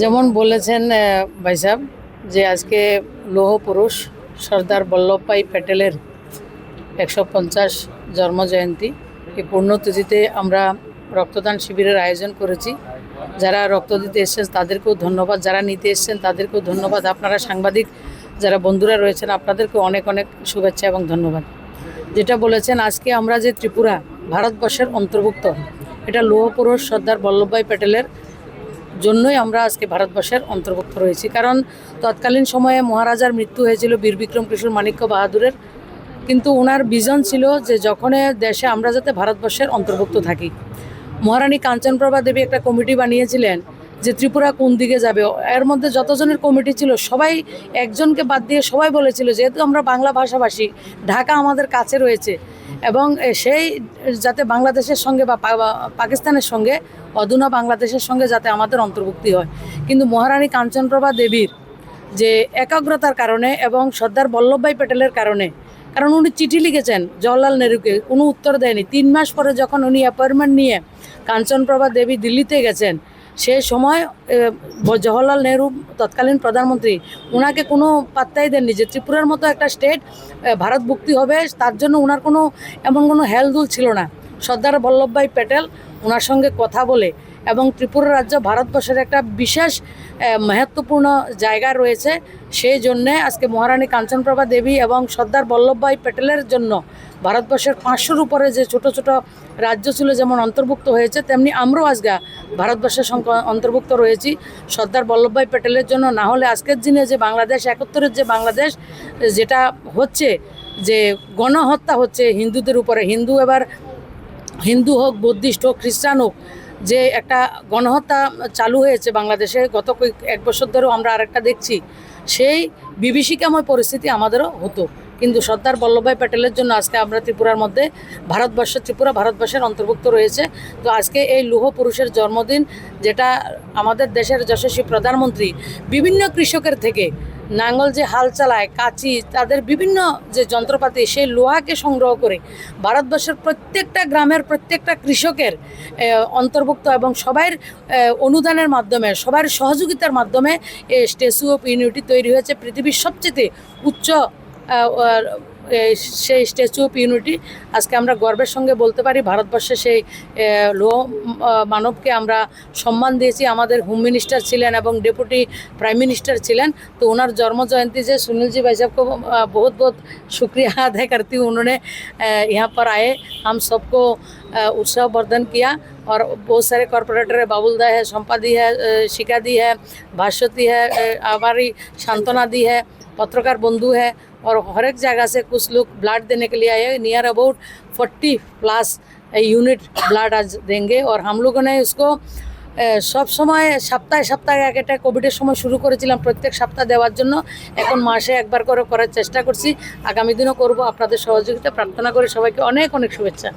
যেমন বলেছেন ভাই সাহেব, যে আজকে লৌহ পুরুষ সর্দার বল্লভভাই প্যাটেলের একশো পঞ্চাশ জন্মজয়ন্তী। এই পূর্ণতিথিতে আমরা রক্তদান শিবিরের আয়োজন করেছি। যারা রক্ত দিতে এসেছেন, তাদেরকেও ধন্যবাদ। যারা নিতে এসেছেন, তাদেরকেও ধন্যবাদ। আপনারা সাংবাদিক, যারা বন্ধুরা রয়েছেন, আপনাদেরকেও অনেক অনেক শুভেচ্ছা এবং ধন্যবাদ। যেটা বলেছেন, আজকে আমরা যে ত্রিপুরা, ভারতবর্ষের অন্তর্ভুক্ত, এটা লৌহ পুরুষ সর্দার বল্লভভাই প্যাটেলের জন্যই আমরা আজকে ভারতবর্ষের অন্তর্ভুক্ত রয়েছি। কারণ তৎকালীন সময়ে মহারাজার মৃত্যু হয়েছিল বীর বিক্রম কিশোর মাণিক্য বাহাদুরের। কিন্তু ওনার বিজন ছিল যে যখন দেশে আমরা যাতে ভারতবর্ষের অন্তর্ভুক্ত থাকি। মহারানী কাঞ্চনপ্রভা দেবী একটা কমিটি বানিয়েছিলেন যে ত্রিপুরা কোন দিকে যাবে। এর মধ্যে যতজনের কমিটি ছিল, সবাই একজনকে বাদ দিয়ে সবাই বলেছিল, যেহেতু আমরা বাংলা ভাষাভাষী, ঢাকা আমাদের কাছে রয়েছে। এবং সেই, যাতে বাংলাদেশের সঙ্গে বা পাকিস্তানের সঙ্গে অধুনা বাংলাদেশের সঙ্গে যাতে আমাদের অন্তর্ভুক্তি হয়। কিন্তু মহারানী কাঞ্চনপ্রভা দেবীর যে একাগ্রতার কারণে এবং সর্দার বল্লভভাই প্যাটেলের কারণে, কারণ উনি চিঠি লিখেছেন জওয়াহরলাল নেহরুকে কোনো উত্তর দেয়নি। তিন মাস পরে যখন উনি অ্যাপয়েন্টমেন্ট নিয়ে কাঞ্চনপ্রভা দেবী দিল্লিতে গেছেন সেই সময় জওহরলাল নেহরু তৎকালীন প্রধানমন্ত্রী ওনাকে কোনো পাত্তাই দেননি যে ত্রিপুরার মতো একটা স্টেট ভারত ভুক্তি হবে, তার জন্য ওনার কোনো, এমন কোনো হেলদুল ছিল না। সর্দার বল্লভভাই প্যাটেল ওনার সঙ্গে কথা বলে এবং ত্রিপুরা রাজ্য ভারতবর্ষের একটা বিশেষ মহত্বপূর্ণ জায়গা রয়েছে। সেই জন্যে আজকে মহারানী কাঞ্চনপ্রভা দেবী এবং সর্দার বল্লভভাই প্যাটেলের জন্য ভারতবর্ষের পাঁচশোর উপরে যে ছোট ছোট রাজ্য ছিল যেমন অন্তর্ভুক্ত হয়েছে, তেমনি আমরাও আজকে ভারতবর্ষের অন্তর্ভুক্ত রয়েছি। সর্দার বল্লভভাই প্যাটেলের জন্য না হলে আজকের দিনে যে বাংলাদেশ, একাত্তরের যে বাংলাদেশ, যেটা হচ্ছে যে গণহত্যা হচ্ছে হিন্দুদের উপরে। হিন্দু এবার হিন্দু হোক, বুদ্ধিস্ট হোক, খ্রিস্টান হোক, যে একটা গণহত্যা চালু হয়েছে বাংলাদেশে, গত কয়েক, এক বছর ধরেও আমরা আরেকটা দেখছি। সেই বিভীষিকাময় পরিস্থিতি আমাদেরও হতো। কিন্তু সর্দার বল্লভভাই প্যাটেলের জন্য আজকে আমরা ত্রিপুরার মধ্যে ভারতবর্ষ, ত্রিপুরা ভারতবর্ষের অন্তর্ভুক্ত রয়েছে। তো আজকে এই লৌহ পুরুষের জন্মদিন, যেটা আমাদের দেশের যশস্বী প্রধানমন্ত্রী, বিভিন্ন কৃষকের থেকে নাঙ্গল যে হাল চালায়, কাঁচি, তাদের বিভিন্ন যে যন্ত্রপাতি, সেই লোহাকে সংগ্রহ করে ভারতবর্ষের প্রত্যেকটা গ্রামের প্রত্যেকটা কৃষকের অন্তর্ভুক্ত এবং সবার অনুদানের মাধ্যমে, সবার সহযোগিতার মাধ্যমে এই স্ট্যাচু অফ ইউনিটি তৈরি হয়েছে। পৃথিবীর সবচেয়ে উচ্চ সেই স্ট্যাচু অফ ইউনিটি, আজকে আমরা গর্বের সঙ্গে বলতে পারি, ভারতবর্ষে সেই লোহ মানবকে আমরা সম্মান দিয়েছি। আমাদের হোম মিনিস্টার ছিলেন এবং ডেপুটি প্রাইম মিনিস্টার ছিলেন। তো ওনার জন্ম জয়ন্তী যে সুনীলজি ভাইসাবকে বহু বহুত শুক্রিয়া আদায় করতি উনোনে। ইহা পর আয়ে আম সবক উৎসাহ বর্ধন কিয়া। আর বহু সারে কর্পোরেটর বাবুল দা হ্যাঁ সম্পাদি হ্যাঁ শিকাদি হ্যাঁ ভাস্বতী হ্যাঁ আবারই সান্ত্বনাদি হ্যাঁ পত্রকার বন্ধু হ্যাঁ और हर एक जगह से कुछ लोग ब्लड देने के लिए आए near about forty plus unit blood आज देंगे और हम लोगों ने इसको আহ, সব সময় সপ্তাহে সপ্তাহে এক একটা কোভিডের সময় শুরু করেছিলাম প্রত্যেক সপ্তাহ দেওয়ার জন্য এখন মাসে একবার করে করার চেষ্টা করছি আগামী দিনও করব আপনাদের সহযোগিতা প্রার্থনা করে সবাইকে অনেক অনেক শুভেচ্ছা